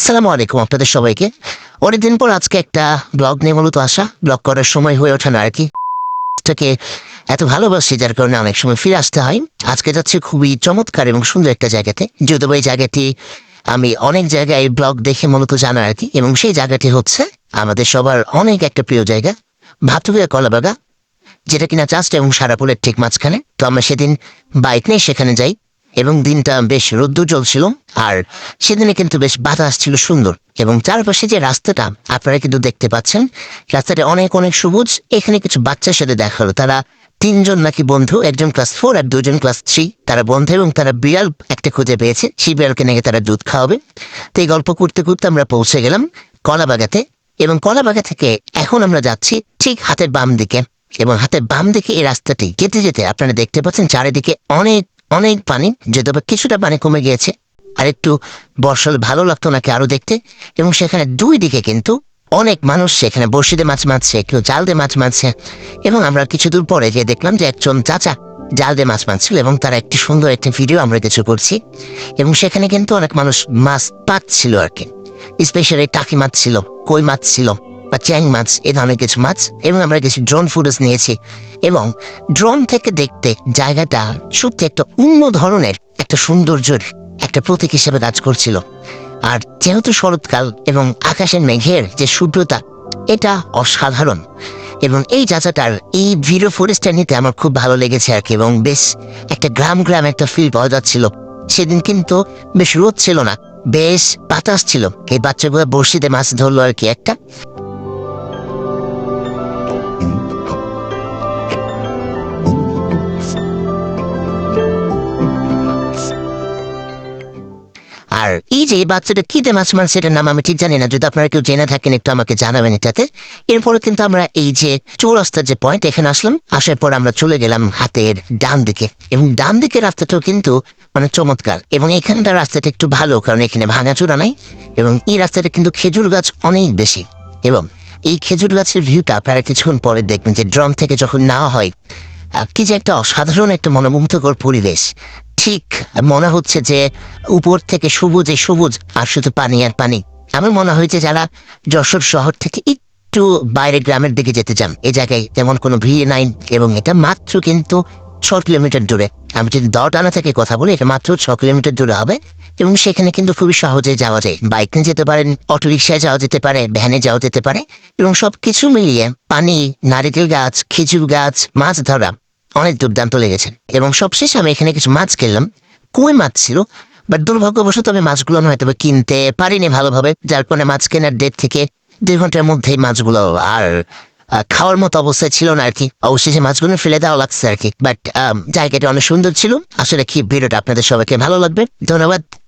সালামু আলাইকুম আপনাদের সবাইকে। অনেকদিন পর আজকে একটা ব্লগ নিয়ে মূলত আসা। ব্লগ করার সময় হয়ে ওঠে না আর কি। তাকে এত ভালোবাসি, যার কারণে অনেক সময় ফিরে আসতে হয়। আজকে যাচ্ছে খুবই চমৎকার এবং সুন্দর একটা জায়গাতে। যদিও এই জায়গাটি আমি অনেক জায়গায় ব্লগ দেখে মূলত জানা আর কি। এবং সেই জায়গাটি হচ্ছে আমাদের সবার অনেক একটা প্রিয় জায়গা ভাতুয়া কলাবাগা যেটা কিনা চাষটা এবং সারাপুলের ঠিক মাঝখানে। তো আমরা সেদিন বাইক নিয়ে সেখানে যাই। এবং দিনটা বেশ রোদ্দুর ছিল আর সেদিনে কিন্তু বেশ বাতাস ছিল সুন্দর। এবং চারপাশে যে রাস্তাটা, আপনারা কিন্তু দেখতে পাচ্ছেন, রাস্তাটা অনেক অনেক সবুজ, এখানে কিছু বাচ্চার সাথে দেখা হলো। তারা তিনজন নাকি বন্ধু, একজন ক্লাস ফোর আর দুজন ক্লাস থ্রি। তারা বন্ধু এবং তারা বিড়াল একটা খুঁজে পেয়েছে, সেই বিড়ালকে নাকি তারা দুধ খাওয়াবে। তো এই গল্প করতে করতে আমরা পৌঁছে গেলাম কলাবাগাতে, এবং কলাবাগা থেকে এখন আমরা যাচ্ছি ঠিক হাতের বাম দিকে। এবং হাতের বাম দিকে এই রাস্তাটি, যেতে যেতে আপনারা দেখতে পাচ্ছেন, চারিদিকে অনেক অনেক পানি যদিও কিছুটা পানি কমে গিয়েছে। আর একটু বর্ষাল ভালো লাগতো নাকি আরও দেখতে। এবং সেখানে দুই দিকে কিন্তু অনেক মানুষ, সেখানে বড়শিতে মাছ মারছে কেউ জাল দিয়ে মাছ মারছে। এবং আমরা কিছু দূর পরে গিয়ে দেখলাম যে একজন চাচা জাল দিয়ে মাছ মারছিল এবং তার একটি সুন্দর একটি ভিডিও আমরা কিছু করছি। এবং সেখানে কিন্তু অনেক মানুষ মাছ পাচ্ছিল আর কি। স্পেশালি টাকি মাছ ছিল, কই মাছ ছিল। বা চ্যাং মাছ, এ ধরনের কিছু মাছ এবং আমরা কিছু ড্রোন ফুটেজ নিয়েছি এবং ড্রোন থেকে দেখতে জায়গাটা সত্যি একটা অন্য ধরনের একটা সৌন্দর্যের একটা প্রতীক হিসেবে কাজ করছিল। আর যেহেতু শরৎকাল এবং আকাশের মেঘের যে শুভ্রতা, এটা অসাধারণ এবং এই চাচাটার এই ভিডিও ফুটেজটা নিতে আমার খুব ভালো লেগেছে আর কি এবং বেশ একটা গ্রাম গ্রাম একটা ফিল পাওয়া যাচ্ছিল। সেদিন কিন্তু বেশ রোদ ছিল না, বেশ বাতাস ছিল। এই বাচ্চাগুলো বড়শিতে মাছ ধরলো আর কি একটা। আর এই যে বাচ্চাটা কিতে মাছ মারছে, এটার নাম আমি ঠিক জানি না। যদি আপনারা কেউ জেনে থাকেন, একটু আমাকে জানাবেন এটাতে। এরপরে কিন্তু আমরা এই যে চৌরাস্তার যে পয়েন্ট এখানে আসলাম। আসার পর আমরা চলে গেলাম হাতের ডান দিকে। এবং ডান দিকের রাস্তাটাও কিন্তু মানে চমৎকার। এবং এখানকার রাস্তাটা একটু ভালো, কারণ এখানে ভাঙাচোরা নাই। এবং এই রাস্তাটা কিন্তু খেজুর গাছ অনেক বেশি। এবং এই খেজুর গাছের ভিউটা আপনারা কিছুক্ষণ পরে দেখবেন যে ড্রাম থেকে যখন নেওয়া হয় কি যে একটা অসাধারণ একটা মনোমুগ্ধকর পরিবেশ। ঠিক মনে হচ্ছে যে উপর থেকে সবুজ সবুজ আর শুধু পানি আর পানি। আমার মনে হয়েছে যারা যশোর শহর থেকে একটু বাইরে গ্রামের দিকে যেতে চান, এ জায়গায় তেমন কোনো ভিড় নাই এবং এটা মাত্র কিন্তু ছ কিলোমিটার দূরে। আমি যদি দরটানা থেকে কথা বলি, এটা মাত্র ছ কিলোমিটার দূরে হবে। এবং সেখানে কিন্তু খুবই সহজে যাওয়া যায়। বাইক নিয়ে যেতে পারেন অটো রিক্সায় যাওয়া যেতে পারে, ভ্যানে যাওয়া যেতে পারে এবং সব কিছু মিলিয়ে পানি, নারিকেল গাছ, খেজুর গাছ, মাছ ধরা অনেক দুর্দান্ত লেগেছে। এবং সবশেষে আমি এখানে কিছু মাছ কিনলাম। কুয়ে মাছ ছিল? বাট দুর্ভাগ্যবশত আমি মাছগুলো হয়তো কিনতে পারিনি ভালোভাবে, যার কারণে মাছ কেনার ডেট থেকে দুই ঘণ্টার মধ্যেই মাছগুলো আর খাওয়ার মতো অবস্থায় ছিল না আর কি অবশেষে মাছগুলো ফেলে দেওয়া লাগছে আর কি বাট জায়গাটা অনেক সুন্দর ছিল। আসলে কি ভিডিওটা আপনাদের সবাইকে ভালো লাগবে। ধন্যবাদ।